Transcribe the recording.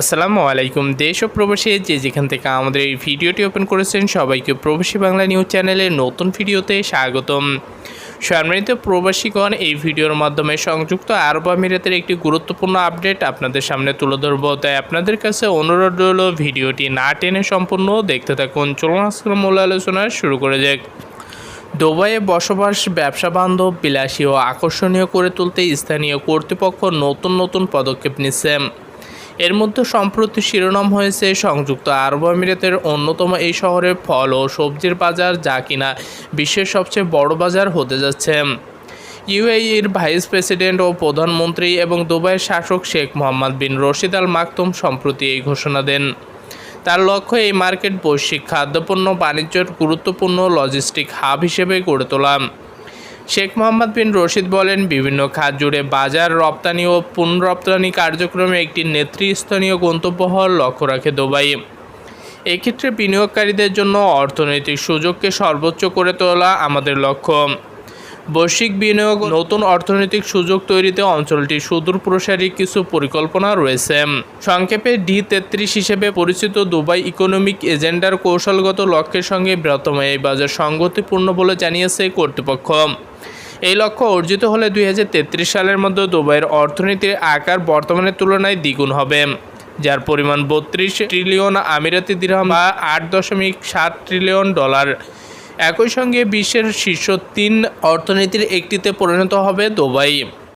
আসসালামু আলাইকুম, দেশ ও প্রবাসী যে যেখান থেকে আমাদের এই ভিডিওটি ওপেন করেছেন, সবাইকে প্রবাসী বাংলা নিউজ চ্যানেলের নতুন ভিডিওতে স্বাগতম। সম্মানিত প্রবাসীগণ, এই ভিডিওর মাধ্যমে সংযুক্ত আরব আমিরাতের একটি গুরুত্বপূর্ণ আপডেট আপনাদের সামনে তুলে ধরব। তাই আপনাদের কাছে অনুরোধ রইল, ভিডিওটি না টেনে সম্পূর্ণ দেখতে থাকুন। চলুন, আজকের মূল আলোচনা শুরু করে যাক। দুবাইয়ে বসবাস, ব্যবসা বান্ধব, বিলাসী ও আকর্ষণীয় করে তুলতে স্থানীয় কর্তৃপক্ষ নতুন নতুন পদক্ষেপ নিচ্ছে। এর মধ্যে সম্প্রতি শিরোনাম হয়েছে সংযুক্ত আরব আমিরাতের অন্যতম এই শহরে ফল ও সবজির বাজার যা কিনা বিশ্বের সবচেয়ে বড় বাজার হতে যাচ্ছে। ইউএইর ভাইস প্রেসিডেন্ট ও প্রধানমন্ত্রী এবং দুবাইয়ের শাসক শেখ মোহাম্মদ বিন রশিদ আল মাকতুম সম্প্রতি এই ঘোষণা দেন। তার লক্ষ্য এই মার্কেট বৈশ্বিক খাদ্যপণ্য, বাণিজ্যের গুরুত্বপূর্ণ লজিস্টিক হাব হিসেবে গড়ে তোলা। শেখ মোহাম্মদ বিন রশিদ বলেন, বিভিন্ন খাত জুড়ে বাজার, রপ্তানি ও পুনরপ্তানি কার্যক্রমে একটি নেতৃস্থানীয় গন্তব্য হওয়ার লক্ষ্য রাখে দুবাই। এক্ষেত্রে বিনিয়োগকারীদের জন্য অর্থনৈতিক সুযোগকে সর্বোচ্চ করে তোলা আমাদের লক্ষ্য। বৈশ্বিক বিনিয়োগ, নতুন অর্থনৈতিক সুযোগ তৈরিতে অঞ্চলটির সুদূর প্রসারী কিছু পরিকল্পনা রয়েছে। সংক্ষেপে ডি তেত্রিশ হিসেবে পরিচিত দুবাই ইকোনমিক এজেন্ডার কৌশলগত লক্ষ্যের সঙ্গে বৃহত্তম এই বাজার সংগতিপূর্ণ বলে জানিয়েছে কর্তৃপক্ষ। এই লক্ষ্য অর্জিত হলে দুই হাজার তেত্রিশ সালের মধ্যে দুবাইয়ের অর্থনীতির আকার বর্তমানের তুলনায় দ্বিগুণ হবে, যার পরিমাণ বত্রিশ ট্রিলিয়ন আমিরাতি দিরহাম বা আট দশমিক সাত ট্রিলিয়ন ডলার। একই সঙ্গে বিশ্বের শীর্ষ তিন অর্থনীতির একটিতে পরিণত হবে দুবাই।